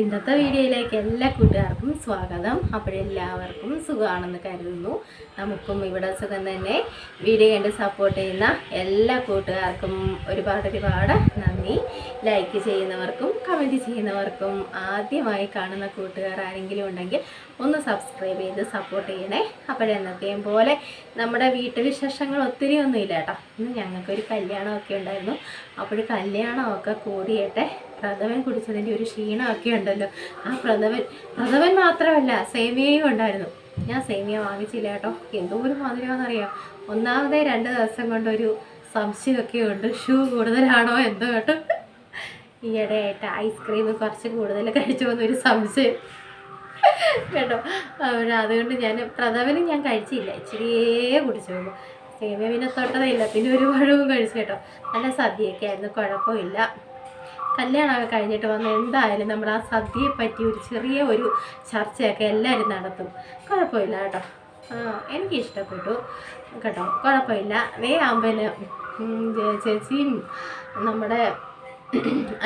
ഇന്നത്തെ വീഡിയോയിലേക്ക് എല്ലാ കൂട്ടുകാർക്കും സ്വാഗതം. അപ്പോഴെല്ലാവർക്കും സുഖമാണെന്ന് കരുതുന്നു. നമുക്കും ഇവിടെ സുഖം തന്നെ. വീഡിയോ കണ്ട് സപ്പോർട്ട് ചെയ്യുന്ന എല്ലാ കൂട്ടുകാർക്കും ഒരുപാട് ഒരുപാട് നന്ദി. ലൈക്ക് ചെയ്യുന്നവർക്കും കമന്റ് ചെയ്യുന്നവർക്കും ആദ്യമായി കാണുന്ന കൂട്ടുകാർ ആരെങ്കിലും ഉണ്ടെങ്കിൽ ഒന്ന് സബ്സ്ക്രൈബ് ചെയ്ത് സപ്പോർട്ട് ചെയ്യണേ. അപ്പോഴെന്നത്തെയും പോലെ നമ്മുടെ വീട്ടുവിശേഷങ്ങൾ ഒത്തിരി ഒന്നുമില്ല കേട്ടോ. ഇന്ന് ഞങ്ങൾക്കൊരു കല്യാണമൊക്കെ ഉണ്ടായിരുന്നു. അപ്പോൾ കല്യാണമൊക്കെ കൂടിയട്ടെ. പ്രഥമൻ കുടിച്ചതിന്റെ ഒരു ക്ഷീണമൊക്കെ ഉണ്ടല്ലോ ആ പ്രഥമൻ പ്രഥമൻ മാത്രമല്ല സേമിയയും ഉണ്ടായിരുന്നു. ഞാൻ സേമിയ വാങ്ങിച്ചില്ല കേട്ടോ. എന്തോ ഒരു മധുരമാണെന്നറിയാം ഒന്നാമതേ രണ്ട് ദിവസം കൊണ്ടൊരു സംശയമൊക്കെ ഉണ്ട്. ഷൂ കൂടുതലാണോ എന്തോ കേട്ടോ. ഈയിടെയായിട്ട് ഐസ്ക്രീം കുറച്ച് കൂടുതൽ കഴിച്ചു പോകുന്നൊരു സംശയം കേട്ടോ. അതുകൊണ്ട് ഞാൻ പ്രഥമനും ഞാൻ കഴിച്ചില്ല. ഇച്ചിരിയേ കുടിച്ചോളൂ സേമിയ പിന്നെ തൊട്ടതില്ല പിന്നെ ഒരു പഴവും കഴിച്ചു കേട്ടോ. നല്ല സദ്യയൊക്കെ ആയിരുന്നു. കുഴപ്പമില്ല. കല്യാണമൊക്കെ കഴിഞ്ഞിട്ട് വന്ന് എന്തായാലും നമ്മൾ ആ സദ്യയെ പറ്റി ഒരു ചെറിയ ഒരു ചർച്ചയൊക്കെ എല്ലാവരും നടത്തും. കുഴപ്പമില്ല കേട്ടോ. എനിക്ക് ഇഷ്ടപ്പെട്ടു കേട്ടോ കുഴപ്പമില്ല. വേ ആകുമ്പന് ചേച്ചിയും നമ്മുടെ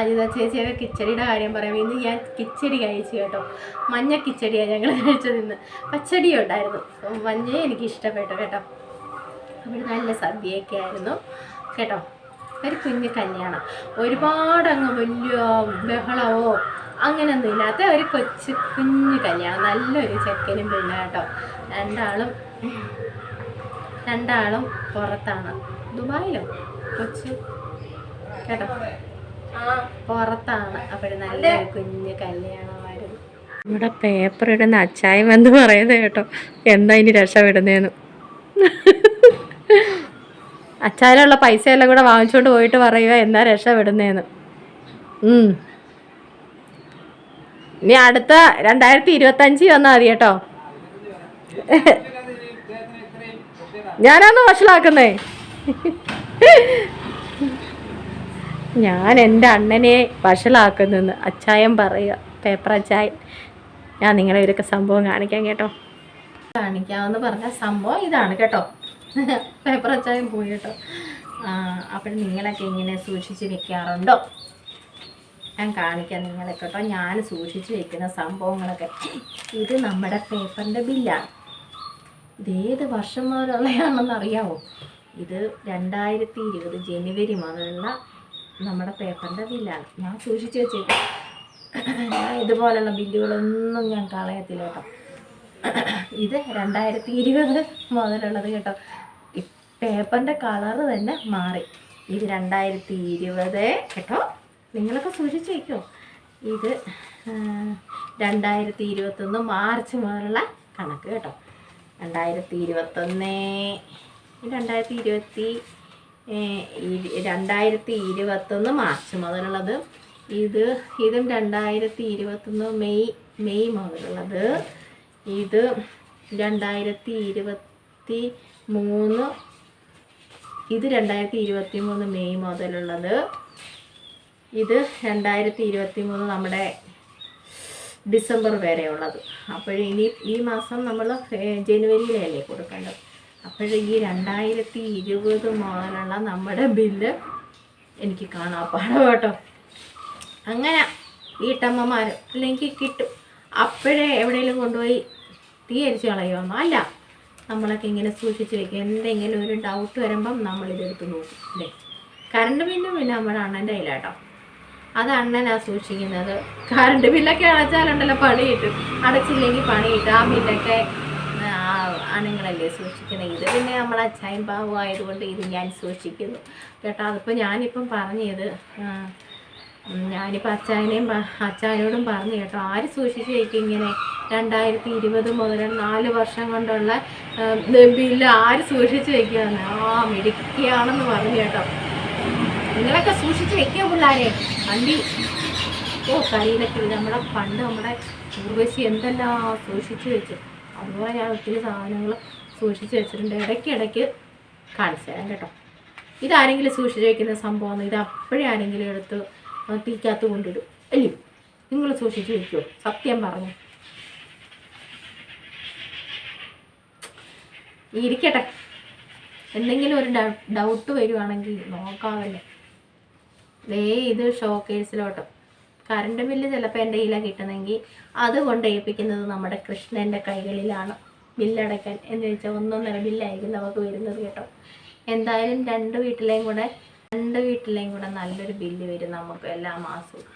അജിത ചേച്ചിയൊക്കെ കിച്ചടിയുടെ കാര്യം പറയാം ഇന്ന് ഞാൻ കിച്ചടി കഴിച്ചു കേട്ടോ. മഞ്ഞ കിച്ചടിയാണ് ഞങ്ങൾ കഴിച്ചത് ഇന്ന് പച്ചടി ഉണ്ടായിരുന്നു. മഞ്ഞ എനിക്ക് ഇഷ്ടപ്പെട്ടു കേട്ടോ. അവിടെ നല്ല സദ്യയൊക്കെ ആയിരുന്നു. കേട്ടോ. ഒരു കുഞ്ഞു കല്യാണം. ഒരുപാട് അങ്ങ് വലിയ ബഹളമോ അങ്ങനെയൊന്നും ഇല്ലാത്ത ഒരു കൊച്ചു കുഞ്ഞു കല്യാണം. നല്ലൊരു ചെക്കനും പെണ്ണ കേട്ടോ. രണ്ടാളും രണ്ടാളും പുറത്താണ്. ദുബായിലോ? കൊച്ചു? കേട്ടോ? പുറത്താണ്. അവിടെ നല്ലൊരു കുഞ്ഞു കല്യാണമായിരുന്നു. നമ്മുടെ പേപ്പർ ഇടുന്ന അച്ചായം എന്ന് പറയുന്നത് കേട്ടോ. എന്താ ഇനി രക്ഷപ്പെടുന്നതെന്ന് അച്ചാനുള്ള പൈസ എല്ലാം കൂടെ വാങ്ങിച്ചുകൊണ്ട് പോയിട്ട് പറയുക എന്നാ രക്ഷപ്പെടുന്നതെന്ന്. ഇനി അടുത്ത രണ്ടായിരത്തി ഇരുപത്തഞ്ച് വന്നാൽ മതി കേട്ടോ. ഞാനാന്ന് വഷളാക്കുന്നേ? ഞാൻ എന്റെ അണ്ണനെ വഷളാക്കുന്നെന്ന് അച്ചായം പറയുക. പേപ്പർ അച്ചായൻ. ഞാൻ നിങ്ങളെ ഇവരൊക്കെ സംഭവം കാണിക്കാം കേട്ടോ. കാണിക്കാമെന്ന് പറഞ്ഞ സംഭവം ഇതാണ് കേട്ടോ. പേപ്പർ അച്ചായം പോയി കേട്ടോ. അപ്പോൾ നിങ്ങളൊക്കെ ഇങ്ങനെ സൂക്ഷിച്ച് വെക്കാറുണ്ടോ? ഞാൻ കാണിക്കാം നിങ്ങളെ കേട്ടോ. ഞാൻ സൂക്ഷിച്ച് വെക്കുന്ന സംഭവങ്ങളൊക്കെ. ഇത് നമ്മുടെ പേപ്പറിന്റെ ബില്ലാണ് ഏത് വർഷം മുതലുള്ളതാണെന്ന് അറിയാമോ ഇത് രണ്ടായിരത്തി ഇരുപത് ജനുവരി മുതലുള്ള നമ്മുടെ പേപ്പറിന്റെ ബില്ലാണ് ഞാൻ സൂക്ഷിച്ച് വെച്ചേക്കാം. ഞാൻ ഇതുപോലുള്ള ബില്ലുകളൊന്നും ഞാൻ കളയത്തില്ല കേട്ടോ. ഇത് രണ്ടായിരത്തി ഇരുപത് മുതലുള്ളത് കേട്ടോ. പേപ്പറിന്റെ കളറ് തന്നെ മാറി. ഇത് രണ്ടായിരത്തി ഇരുപത് കേട്ടോ. നിങ്ങളൊക്കെ സൂക്ഷിച്ച് ഇത് രണ്ടായിരത്തി ഇരുപത്തൊന്ന് മാർച്ച് മുതലുള്ള കണക്ക് കേട്ടോ. രണ്ടായിരത്തി ഇരുപത്തൊന്ന് രണ്ടായിരത്തി ഇരുപത്തി രണ്ടായിരത്തി ഇരുപത്തൊന്ന് മാർച്ച് മുതലുള്ളത്. ഇത് ഇതും രണ്ടായിരത്തി ഇരുപത്തൊന്ന് മെയ് മെയ് മുതലുള്ളത്. ഇത് രണ്ടായിരത്തി ഇരുപത്തി മൂന്ന് ഇത് രണ്ടായിരത്തി ഇരുപത്തി മൂന്ന് മെയ് മുതലുള്ളത്. ഇത് രണ്ടായിരത്തി ഇരുപത്തി മൂന്ന് നമ്മുടെ ഡിസംബർ വരെ ഉള്ളത് അപ്പോൾ ഇനി ഈ മാസം നമ്മൾ ജനുവരിയിലല്ലേ കൊടുക്കേണ്ടത്. അപ്പോൾ ഈ രണ്ടായിരത്തി ഇരുപത് മുതലുള്ള നമ്മുടെ ബില്ല് എനിക്ക് കാണാൻ പാടാം കേട്ടോ. അങ്ങനെ വീട്ടമ്മമാർ അല്ലെങ്കിൽ കിട്ടും. അപ്പോഴേ എവിടെയെങ്കിലും കൊണ്ടുപോയി തീ അരിച്ച് കളയുമെന്നോ അല്ല. നമ്മളൊക്കെ ഇങ്ങനെ സൂക്ഷിച്ച് വെക്കും എന്തെങ്കിലും ഒരു ഡൗട്ട് വരുമ്പം നമ്മളിതെടുത്ത് നോക്കും അല്ലേ? കറണ്ട് ബില്ലും പിന്നെ നമ്മുടെ അണ്ണന്റെ കയ്യിലാട്ടോ അത് അണ്ണനാ സൂക്ഷിക്കുന്നത്. കറണ്ട് ബില്ലൊക്കെ അടച്ചാലുണ്ടല്ലോ പണി കിട്ടും. അടച്ചില്ലെങ്കിൽ പണി കിട്ടും. ആ ബില്ലൊക്കെ ആണുങ്ങളല്ലേ സൂക്ഷിക്കുന്നത് ഇത് പിന്നെ നമ്മൾ അച്ചായൻ ഭാവമായതുകൊണ്ട് ഇത് ഞാൻ സൂക്ഷിക്കുന്നു. കേട്ടോ അതിപ്പോൾ ഞാനിപ്പം പറഞ്ഞത് ഞാനിപ്പോൾ അച്ചായനെയും അച്ചായനോടും പറഞ്ഞു കേട്ടോ. ആര് സൂക്ഷിച്ച് വയ്ക്കും ഇങ്ങനെ രണ്ടായിരത്തി ഇരുപത് മുതൽ നാല് വർഷം കൊണ്ടുള്ള ആ, ബില്ല് ആര് സൂക്ഷിച്ച് വയ്ക്കുകയെന്ന് ആ മിടുക്കിയാണെന്ന് പറഞ്ഞു കേട്ടോ. നിങ്ങളൊക്കെ സൂക്ഷിച്ച് വെക്കുക പിള്ളാരെ? വണ്ടി. ഓ കയ്യിലൊക്കെ നമ്മുടെ പണ്ട് നമ്മുടെ ഊർവശി എന്തെല്ലാം സൂക്ഷിച്ച് വെച്ചു. അതുപോലെ ഞാൻ ഒത്തിരി സാധനങ്ങൾ സൂക്ഷിച്ച് വെച്ചിട്ടുണ്ട്. ഇടയ്ക്ക് ഇടയ്ക്ക് കാണിച്ചു തരാം കേട്ടോ. ഇതാരെങ്കിലും സൂക്ഷിച്ച് വെക്കുന്ന സംഭവം ഇത് അപ്പോഴേ ആരെങ്കിലും എടുത്ത് തീക്കകത്ത് കൊണ്ടിടും. അല്ലേ? നിങ്ങൾ സൂക്ഷിച്ച് വെക്കുമോ സത്യം പറഞ്ഞു. ഇരിക്കട്ടെ. എന്തെങ്കിലും ഒരു ഡൗട്ട് വരുവാണെങ്കിൽ നോക്കാവല്ലേ. ദേ ഇത് ഷോക്കേഴ്സിലോട്ട് കറണ്ട് ബില്ല് ചിലപ്പോൾ എന്റെ കയ്യിലാണ് കിട്ടുന്നെങ്കിൽ അത് കൊണ്ട് ഏൽപ്പിക്കുന്നത് നമ്മുടെ കൃഷ്ണന്റെ കൈകളിലാണ് ബില്ലടയ്ക്കാൻ എന്ന് വെച്ചാൽ ഒന്നൊന്നര ബില്ലായിരിക്കും നമുക്ക് വരുന്നത് കേട്ടോ. എന്തായാലും രണ്ട് വീട്ടിലെയും കൂടെ രണ്ട് വീട്ടിലെയും കൂടെ നല്ലൊരു ബില്ല് വരും നമുക്ക് എല്ലാ മാസവും.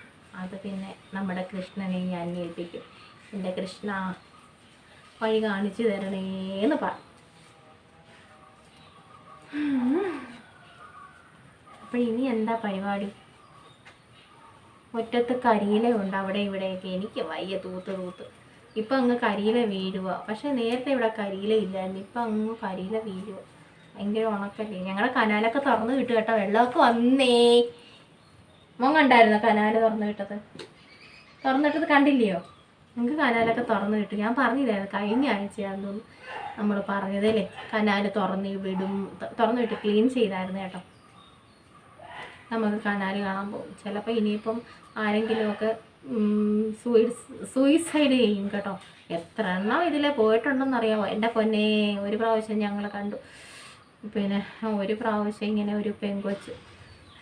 അത് പിന്നെ നമ്മുടെ കൃഷ്ണനെ ഞാൻ ഏൽപ്പിക്കും. എന്റെ കൃഷ്ണ വഴി കാണിച്ചു തരണേന്ന് പറഞ്ഞു അപ്പൊ ഇനി എന്താ പരിപാടി? മുറ്റത്ത് കരിയില ഉണ്ട് അവിടെ ഇവിടെയൊക്കെ. എനിക്ക് വയ്യ തൂത്ത് തൂത്ത്. ഇപ്പം അങ്ങ് കരിയില വീഴുക പക്ഷെ നേരത്തെ ഇവിടെ കരിയില ഇല്ലായിരുന്നു. ഇപ്പം അങ്ങ് കരിയില വീഴുക ഭയങ്കര ഉണക്കല്ലേ? ഞങ്ങളുടെ കനാലൊക്കെ തുറന്നു കിട്ടും കേട്ടോ. വെള്ളമൊക്കെ വന്നേ. മോൻ കണ്ടായിരുന്നോ കനാല് തുറന്നു കിട്ടത് തുറന്നിട്ടത് കണ്ടില്ലയോ? നിങ്ങൾക്ക് കനാലൊക്കെ തുറന്നു കിട്ടും ഞാൻ പറഞ്ഞില്ലായിരുന്നു. കഴിഞ്ഞ ആഴ്ചയാണെന്ന് തോന്നുന്നു നമ്മൾ പറഞ്ഞതല്ലേ കനാല് തുറന്ന് വിടും. തുറന്നു വിട്ട് ക്ലീൻ ചെയ്തായിരുന്നു കേട്ടോ. നമുക്ക് കനാല് കാണാൻ പോകും. ചിലപ്പോൾ ഇനിയിപ്പം ആരെങ്കിലുമൊക്കെ സൂയിസ് സൂയിസൈഡ് ചെയ്യും കേട്ടോ. എത്ര എണ്ണം ഇതിൽ പോയിട്ടുണ്ടെന്ന് അറിയാമോ എന്റെ പൊന്നേ ഒരു പ്രാവശ്യം ഞങ്ങൾ കണ്ടു. പിന്നെ ഒരു പ്രാവശ്യം ഇങ്ങനെ ഒരു പെങ്കൊച്ച്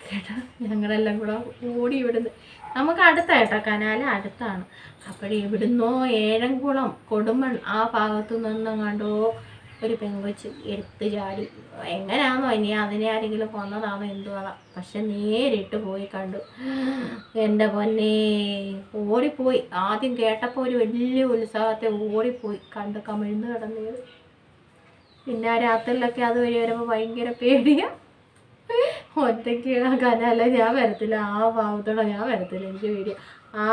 കേട്ടോ ഞങ്ങളെല്ലാം കൂടെ ഓടി ഇവിടുന്ന്. നമുക്ക് അടുത്ത കേട്ടോ കനാൽ അടുത്താണ്. അപ്പോഴേ ഇവിടുന്നോ ഏഴംകുളം കൊടുമൺ ആ ഭാഗത്തു നിന്നും കണ്ടോ ഒരു പെങ്കൊച്ച് എടുത്ത് ചാടി. എങ്ങനെയാണോ ഇനി അതിനെ ആരെങ്കിലും കൊന്നതാണോ എന്തുവാണോ പക്ഷെ നേരിട്ട് പോയി കണ്ടു. എന്റെ പൊന്നെ ഓടിപ്പോയി. ആദ്യം കേട്ടപ്പോൾ ഒരു വലിയ ഉത്സാഹത്തെ ഓടിപ്പോയി. കണ്ട് കമിഴ്ന്ന് കിടന്നത് പിന്നെ രാത്രിയിലൊക്കെ അത് വഴി വരുമ്പോൾ ഭയങ്കര പേടിയാ. ഒറ്റയ്ക്ക് കനല്ല കനാല ഞാൻ വരത്തില്ല ആ ഭാഗത്തോടെ ഞാൻ വരത്തില്ല എനിക്ക് പേടിയ. ആ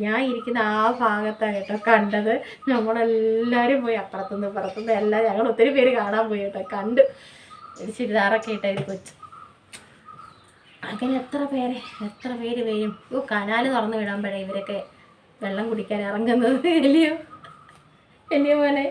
ഞാൻ ഇരിക്കുന്ന ആ ഭാഗത്താണ് കേട്ടോ കണ്ടത്. നമ്മളെല്ലാവരും പോയി അപ്പുറത്തുനിന്ന് അപ്പുറത്തുനിന്ന് എല്ലാം ഞങ്ങൾ ഒത്തിരി പേര് കാണാൻ പോയി കേട്ടോ കണ്ട്. ഒരു ചുരിദാറൊക്കെ ഇട്ടായി കൊച്ചു. അങ്ങനെ എത്ര പേര് എത്ര പേര് വരും? ഓ കനാല് തുറന്നു വിടാൻ ഇവരൊക്കെ വെള്ളം കുടിക്കാൻ ഇറങ്ങുന്നത്. എലിയോ എലിയ മോനെ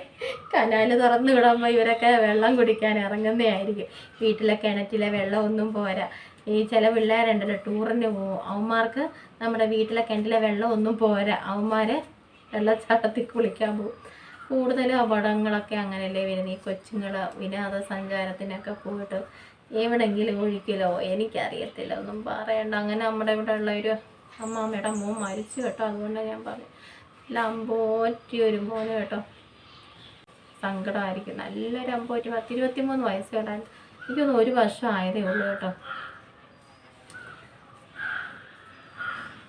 കനാല് തുറന്നു വിടുമ്പോൾ ഇവരൊക്കെ വെള്ളം കുടിക്കാൻ ഇറങ്ങുന്നതായിരിക്കും വീട്ടിലെ കിണറ്റിലെ വെള്ളമൊന്നും പോരാ. ഈ ചില പിള്ളേരുണ്ടല്ലോ ടൂറിന് പോകും അവന്മാർക്ക് നമ്മുടെ വീട്ടിലെ കിണറ്റിലെ വെള്ളമൊന്നും പോരാ. അവന്മാർ വെള്ളച്ചാട്ടത്തിൽ കുളിക്കാൻ പോകും കൂടുതലും അപകടങ്ങളൊക്കെ അങ്ങനെയല്ലേ വരുന്നത് ഈ കൊച്ചുങ്ങൾ വിനോദസഞ്ചാരത്തിനൊക്കെ പോയിട്ട് എവിടെങ്കിലും ഒഴിക്കലോ? എനിക്കറിയത്തില്ല ഒന്നും പറയണ്ട. അങ്ങനെ നമ്മുടെ ഇവിടെ ഉള്ള ഒരു അമ്മാമ്മയുടെ മോൻ മരിച്ചു കേട്ടോ അതുകൊണ്ടാണ് ഞാൻ പറഞ്ഞു. ലമ്പോറ്റി ഒരു മോന് കേട്ടോ. സങ്കടമായിരിക്കും നല്ലൊരു അമ്പോറ്റി പത്തിരുപത്തി മൂന്ന് വയസ്സ് കേട്ടാൽ എനിക്കൊന്ന് ഒരു വർഷം ആയതേ ഉള്ളൂ കേട്ടോ.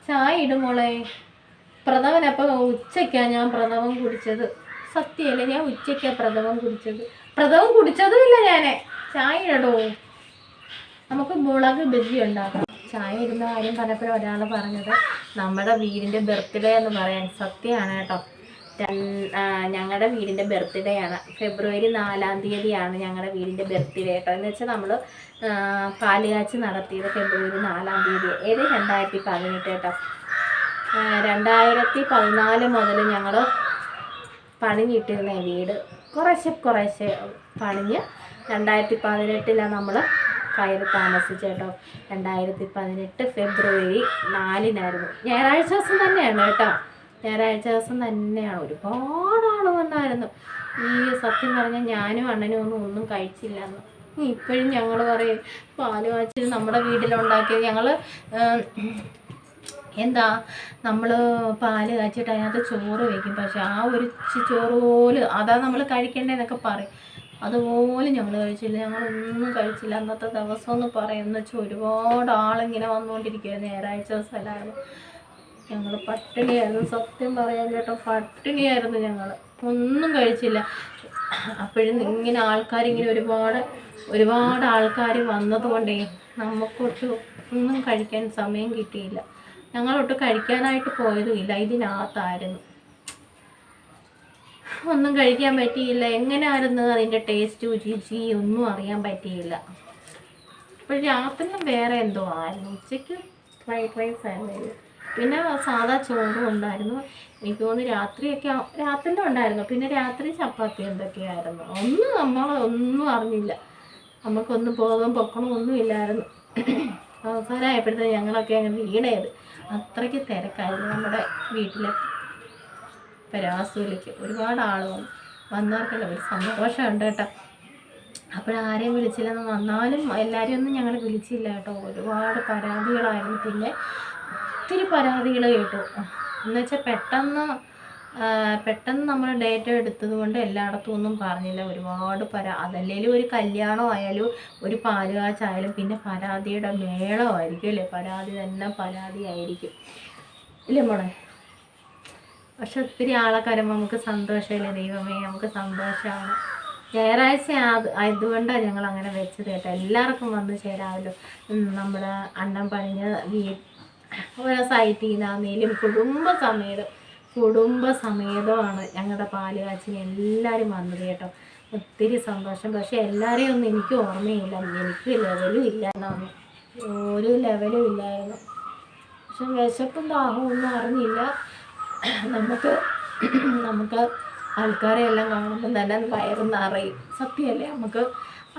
ചായ ഇടും മോളെ. പ്രഥമൻ അപ്പം ഉച്ചയ്ക്കാണ് ഞാൻ പ്രഥമം കുടിച്ചത്. സത്യമല്ലേ ഞാൻ ഉച്ചയ്ക്കാണ് പ്രഥമം കുടിച്ചത്. പ്രഥമം കുടിച്ചതും ഇല്ല ഞാൻ ചായ ഇടോ നമുക്ക് മുളക് ബജി ഉണ്ടാക്കാം. ചായ ഇരുന്ന കാര്യം പറഞ്ഞപ്പോഴും ഒരാൾ പറഞ്ഞത് നമ്മുടെ വീടിന്റെ ബർത്ത്ഡേ എന്ന് പറയാൻ. സത്യമാണ് കേട്ടോ. ഞങ്ങളുടെ വീടിന്റെ ബർത്ത്ഡേ ആണ്. ഫെബ്രുവരി നാലാം തീയതിയാണ് ഞങ്ങളുടെ വീടിന്റെ ബർത്ത്ഡേ കേട്ടോ. എന്ന് വെച്ചാൽ നമ്മൾ പാലുകാച്ച് നടത്തിയത് ഫെബ്രുവരി നാലാം തീയതി. ഏത് രണ്ടായിരത്തി പതിനെട്ട് കേട്ടോ. രണ്ടായിരത്തി പതിനാല് മുതൽ ഞങ്ങൾ പണിഞ്ഞിട്ടിരുന്ന വീട്. കുറേശ്ശെ കുറേശ്ശെ പണിഞ്ഞ് രണ്ടായിരത്തി പതിനെട്ടിലാണ് നമ്മൾ കയറി താമസിച്ചു കേട്ടോ രണ്ടായിരത്തി പതിനെട്ട് ഫെബ്രുവരി നാലിനായിരുന്നു. ഞായറാഴ്ച ദിവസം തന്നെയാണ് കേട്ടോ. ഞായറാഴ്ച ദിവസം തന്നെയാണ്. ഒരുപാട് ആൾ വന്നായിരുന്നു. ഈ സത്യം പറഞ്ഞാൽ ഞാനും അണ്ണനും ഒന്നും ഒന്നും കഴിച്ചില്ല എന്ന് ഇപ്പോഴും ഞങ്ങൾ പറയും പാൽ കാച്ചിൽ നമ്മുടെ വീട്ടിലുണ്ടാക്കിയത് ഞങ്ങൾ എന്താ നമ്മൾ പാൽ കാച്ചിട്ട് അതിനകത്ത് ചോറ് വയ്ക്കും പക്ഷെ ആ ഒരു ചോറ് പോലും അതാ നമ്മൾ കഴിക്കേണ്ടതെന്നൊക്കെ പറയും. അതുപോലെ ഞങ്ങൾ കഴിച്ചില്ല. ഞങ്ങളൊന്നും കഴിച്ചില്ല. അന്നത്തെ ദിവസം എന്ന് പറയുന്ന വെച്ചാൽ ഒരുപാട് ആളിങ്ങനെ വന്നുകൊണ്ടിരിക്കുകയായിരുന്നു ഞായറാഴ്ച ദിവസമല്ലായിരുന്നു ഞങ്ങൾ പട്ടിണിയായിരുന്നു. സത്യം പറയാൻ കേട്ടോ പട്ടിണിയായിരുന്നു ഞങ്ങൾ ഒന്നും കഴിച്ചില്ല. അപ്പോഴും ഇങ്ങനെ ആൾക്കാരിങ്ങനെ ഒരുപാട് ഒരുപാട് ആൾക്കാർ വന്നതുകൊണ്ടേ നമുക്കൊട്ട് ഒന്നും കഴിക്കാൻ സമയം കിട്ടിയില്ല. ഞങ്ങളൊട്ട് കഴിക്കാനായിട്ട് പോയതുമില്ല ഇതിനകത്തായിരുന്നു. ഒന്നും കഴിക്കാൻ പറ്റിയില്ല. എങ്ങനെയായിരുന്നു അതിന്റെ ടേസ്റ്റ് രുചി ഒന്നും അറിയാൻ പറ്റിയില്ല. അപ്പോൾ രാത്രിയിലും വേറെ എന്തോ ആയിരുന്നു. ഉച്ചയ്ക്ക് ഫ്രൈഡ് റൈസ് ആയിരുന്നു. പിന്നെ സാധാ ചോറും ഉണ്ടായിരുന്നു. എനിക്ക് തോന്നുന്നു രാത്രിയൊക്കെ രാത്രിയിലും ഉണ്ടായിരുന്നു. പിന്നെ രാത്രി ചപ്പാത്തി എന്തൊക്കെയായിരുന്നു? ഒന്നും നമ്മൾ ഒന്നും അറിഞ്ഞില്ല. നമുക്കൊന്നും പോകും പൊക്കണം ഒന്നും ഇല്ലായിരുന്നു. അവസാനമായപ്പോഴത്തേക്ക് ഞങ്ങളൊക്കെ അങ്ങ് വീണയത് അത്രയ്ക്ക് തിരക്കായിരുന്നു നമ്മുടെ വീട്ടിലെ. പരാസൂലിക്ക് ഒരുപാട് ആൾ വന്നു വന്നവർക്കല്ല ഒരു സന്തോഷമുണ്ട് കേട്ടോ. അപ്പോഴാരെയും വിളിച്ചില്ലെന്ന് വന്നാലും എല്ലാവരെയും ഒന്നും ഞങ്ങൾ വിളിച്ചില്ല കേട്ടോ. ഒരുപാട് പരാതികളായിരുന്നു. പിന്നെ ഒത്തിരി പരാതികൾ കേട്ടു. എന്നുവെച്ചാൽ പെട്ടെന്ന് പെട്ടെന്ന് നമ്മൾ ഡേറ്റ എടുത്തത് കൊണ്ട് എല്ലായിടത്തും ഒന്നും പറഞ്ഞില്ല. ഒരുപാട് പരാ അതല്ലേലും ഒരു കല്യാണം ആയാലും ഒരു പാലുകാച്ചായാലും പിന്നെ പരാതിയുടെ മേളമായിരിക്കും അല്ലേ? പരാതി തന്നെ പരാതിയായിരിക്കും. ഇല്ലേ മോളെ? പക്ഷെ ഒത്തിരി ആളൊക്കെ വരുമ്പോൾ നമുക്ക് സന്തോഷമില്ല? ദൈവമേ നമുക്ക് സന്തോഷമാണ്. ഞായറാഴ്ച ആയതുകൊണ്ടാണ് ഞങ്ങൾ അങ്ങനെ വെച്ചത് കേട്ടോ. എല്ലാവർക്കും വന്ന് ചേരാമല്ലോ. നമ്മുടെ അണ്ണൻ പണിഞ്ഞ വീ ഓരോ സൈറ്റിൽ നിന്നാന്നേലും കുടുംബസമേതം കുടുംബസമേതമാണ് ഞങ്ങളുടെ പാൽ കാച്ചിന് എല്ലാവരും വന്നത് കേട്ടോ. ഒത്തിരി സന്തോഷം. പക്ഷെ എല്ലാവരെയും ഒന്നും എനിക്ക് ഓർമ്മയില്ല. എനിക്ക് ലെവലും ഇല്ല എന്നാണ്. ഒരു ലെവലും ഇല്ലായിരുന്നു. പക്ഷെ വിശപ്പും ദാഹവും ഒന്നും അറിഞ്ഞില്ല. നമുക്ക് നമുക്ക് ആൾക്കാരെ എല്ലാം കാണുമ്പോൾ തന്നെ വയറ് നിറയും. സത്യമല്ലേ? നമുക്ക്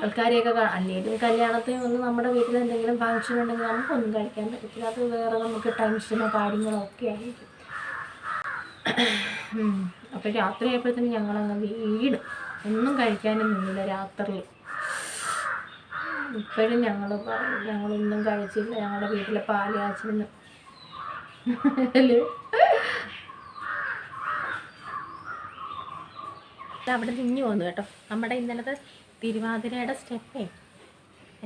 ആൾക്കാരെയൊക്കെ കാണാം. അല്ലെങ്കിലും കല്യാണത്തിന് ഒന്ന് നമ്മുടെ വീട്ടിൽ എന്തെങ്കിലും ഫങ്ഷൻ ഉണ്ടെങ്കിൽ നമുക്കൊന്നും കഴിക്കാൻ പറ്റത്തില്ല. അത് വേറെ നമുക്ക് ടെൻഷനോ കാര്യങ്ങളോ ഒക്കെ ആയിരിക്കും. അപ്പോൾ രാത്രി ആയപ്പോഴത്തേനും ഞങ്ങളങ്ങ് വീട് ഒന്നും കഴിക്കാനും നിന്നില്ല രാത്രിയിൽ ഇപ്പോഴും ഞങ്ങൾ ഞങ്ങളൊന്നും കഴിച്ചില്ല. ഞങ്ങളുടെ വീട്ടിലെ പാൽ അവിടെ നിന്നു വന്നു കേട്ടോ. നമ്മുടെ ഇന്നലത്തെ തിരുവാതിരയുടെ സ്റ്റെപ്പേ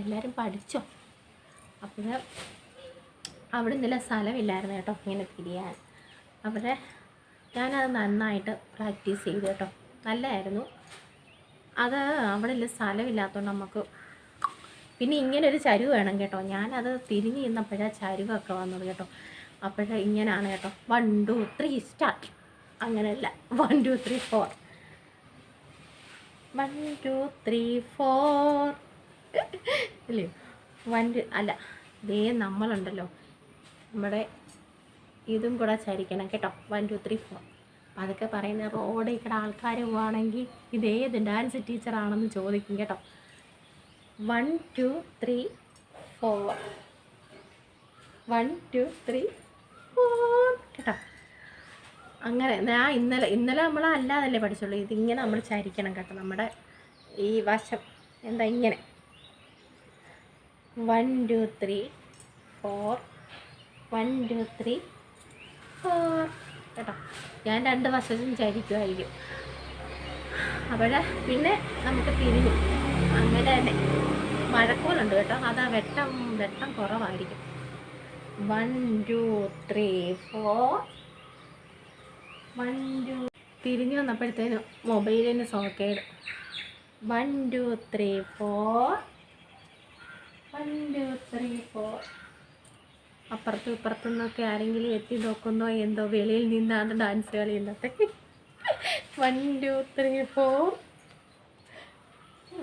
എല്ലാവരും പഠിച്ചോ? അപ്പോൾ അവിടെ ഇന്നലെ സ്ഥലമില്ലായിരുന്നു കേട്ടോ ഇങ്ങനെ തിരിയാൻ. അവിടെ ഞാനത് നന്നായിട്ട് പ്രാക്ടീസ് ചെയ്തു കേട്ടോ. നല്ലതായിരുന്നു അത് അവിടെ ഇല്ല സ്ഥലമില്ലാത്തതുകൊണ്ട് നമുക്ക് പിന്നെ ഇങ്ങനെ ഒരു ചരിവ് വേണം കേട്ടോ. ഞാനത് തിരിഞ്ഞ് നിന്നപ്പോഴാണ് ചരിവൊക്കെ വന്നത് കേട്ടോ. അപ്പോഴേ ഇങ്ങനെയാണ് കേട്ടോ. വൺ ടു ത്രീ സ്റ്റാർട്ട് അങ്ങനെയല്ല. One two three four one two three four ഇല്ലേ? വൺ അല്ല. ദേ നമ്മളുണ്ടല്ലോ. നമ്മുടെ ഇതും കൂടെ ചരിക്കണം കേട്ടോ. വൺ ടു ത്രീ ഫോർ അപ്പം അതൊക്കെ പറയുന്ന റോഡ് ഇവിടെ ആൾക്കാർ പോവുകയാണെങ്കിൽ ഇതേത് ഡാൻസ് ടീച്ചറാണെന്ന് ചോദിക്കും കേട്ടോ. One two three four one two three four കേട്ടോ. അങ്ങനെ ഞാൻ ഇന്നലെ ഇന്നലെ നമ്മൾ അല്ലാതല്ലേ പഠിച്ചുള്ളൂ ഇതിങ്ങനെ നമ്മൾ ചരിക്കണം കേട്ടോ നമ്മുടെ ഈ വശം. എന്താ ഇങ്ങനെ? One two three four one two three four കേട്ടോ? ഞാൻ രണ്ട് വശത്തും ചരിക്കുമായിരിക്കും അവിടെ പിന്നെ നമുക്ക് തിരിഞ്ഞു. അങ്ങനെ തന്നെ. മഴക്കോലുണ്ട് കേട്ടോ. അതാ വെട്ടം വെട്ടം കുറവായിരിക്കും. One two three four one തിരിഞ്ഞു വന്നപ്പോഴത്തേനും മൊബൈലിന് socket one two three four one two three four അപ്പുറത്തും ഇപ്പുറത്തു നിന്നൊക്കെ ആരെങ്കിലും എത്തി നോക്കുന്നോ? എന്തോ വെളിയിൽ നിന്നാണ് ഡാൻസ് കളി ഇന്നത്തെ. One two three four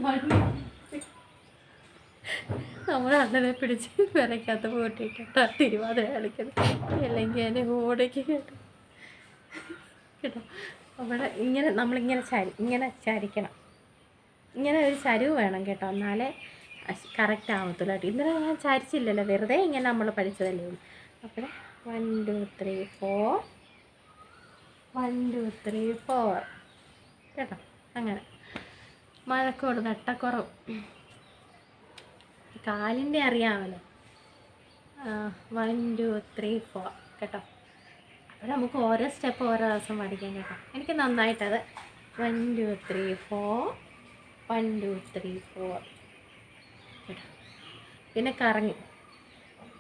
one നമ്മൾ അണ്ണനെ പിടിച്ച് വിറയ്ക്കാത്ത പോട്ടിട്ടാ തിരുവാതിര കളിക്കുന്നത്. അല്ലെങ്കിൽ എന്നെ ഓടയ്ക്ക് കേട്ടോ കേട്ടോ. അവിടെ ഇങ്ങനെ നമ്മളിങ്ങനെ ചരി ഇങ്ങനെ ചരിക്കണം. ഇങ്ങനെ ഒരു ചരിവ് വേണം കേട്ടോ. എന്നാലേ കറക്റ്റ് ആവത്തുള്ളൂ കേട്ടോ. ഇന്നലെ ഞാൻ ചരിച്ചില്ലല്ലോ. വെറുതെ ഇങ്ങനെ നമ്മൾ പഠിച്ചതല്ലേ ഉള്ളൂ. അപ്പോൾ one two three four one two three four കേട്ടോ? അങ്ങനെ. മഴക്കോട് നട്ടക്കുറവ് കാലിന്റെ അറിയാമല്ലോ. വൺ ടു ത്രീ ഫോർ കേട്ടോ? അപ്പോൾ നമുക്ക് ഓരോ സ്റ്റെപ്പ് ഓരോ ദിവസം പഠിക്കാം കേട്ടോ. എനിക്ക് നന്നായിട്ടത്. One two three four one two three four കേട്ടോ. പിന്നെ കറങ്ങി.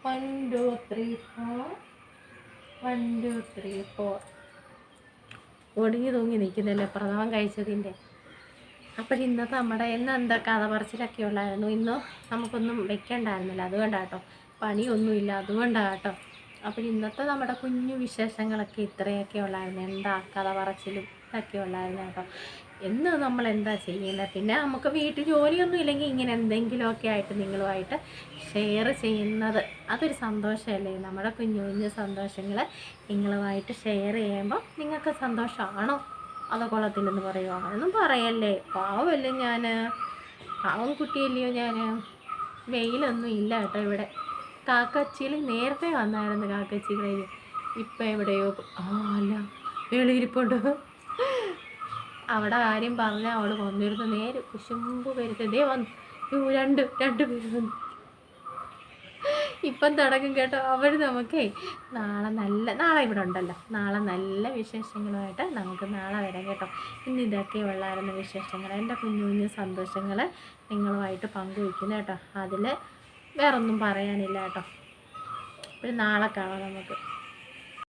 One two three four one two three four ഒടുങ്ങി തൂങ്ങി നിൽക്കുന്നല്ലേ പ്രഥമം കഴിച്ചതിന്റെ? അപ്പോൾ ഇന്നത്തെ നമ്മുടെ ഇന്ന് എന്താ കഥ പറച്ചിലൊക്കെ ഉള്ളായിരുന്നു. ഇന്ന് നമുക്കൊന്നും വെക്കണ്ടായിരുന്നില്ല. അതുകൊണ്ടാട്ടോ. പണിയൊന്നുമില്ല. അതുകൊണ്ടാട്ടോ. അപ്പോൾ ഇന്നത്തെ നമ്മുടെ കുഞ്ഞു വിശേഷങ്ങളൊക്കെ ഇത്രയൊക്കെ ഉള്ളായിരുന്നു. എന്താ കഥ പറച്ചിലും ഇതൊക്കെ ഉള്ളായിരുന്നു കേട്ടോ. എന്ന് നമ്മൾ എന്താ ചെയ്യുന്നത് പിന്നെ നമുക്ക് വീട്ടിൽ ജോലിയൊന്നും ഇല്ലെങ്കിൽ ഇങ്ങനെ എന്തെങ്കിലുമൊക്കെ ആയിട്ട് നിങ്ങളുമായിട്ട് ഷെയർ ചെയ്യുന്നത്. അതൊരു സന്തോഷമല്ലേ? നമ്മുടെ കുഞ്ഞു കുഞ്ഞു സന്തോഷങ്ങൾ നിങ്ങളുമായിട്ട് ഷെയർ ചെയ്യുമ്പോൾ നിങ്ങൾക്ക് സന്തോഷമാണോ? അതോ കൊള്ളത്തില്ലെന്ന് പറയുമോ അതൊന്നും പറയല്ലേ. പാവമല്ലേ ഞാൻ പാവം കുട്ടിയല്ലയോ ഞാൻ വെയിലൊന്നും ഇല്ല കേട്ടോ ഇവിടെ. കാക്കച്ചിയിൽ നേരത്തെ വന്നായിരുന്നു കാക്കച്ചി കഴിഞ്ഞ് ഇപ്പം എവിടെയോ ആ അല്ല വെളിയിരിപ്പുണ്ട് അവിടെ കാര്യം പറഞ്ഞ അവൾ വന്നിരുന്നു. നേരെ കുശുമ്പ് വരുത്ത് ദേ വന്നു. രണ്ട് രണ്ട് പേര് വന്നു. ഇപ്പം തുടങ്ങും കേട്ടോ. അവൾ നമുക്കേ നാളെ നല്ല നാളെ ഇവിടെ ഉണ്ടല്ലോ. നാളെ നല്ല വിശേഷങ്ങളുമായിട്ട് നമുക്ക് നാളെ വരാം കേട്ടോ. ഇന്ന് ഇതൊക്കെ ഉള്ളായിരുന്ന വിശേഷങ്ങൾ. എന്റെ കുഞ്ഞു കുഞ്ഞു സന്തോഷങ്ങൾ നിങ്ങളുമായിട്ട് പങ്കുവയ്ക്കുന്നു കേട്ടോ. അതിൽ വേറൊന്നും പറയാനില്ല കേട്ടോ. ഒരു നാളെ കാണാം നമുക്ക്.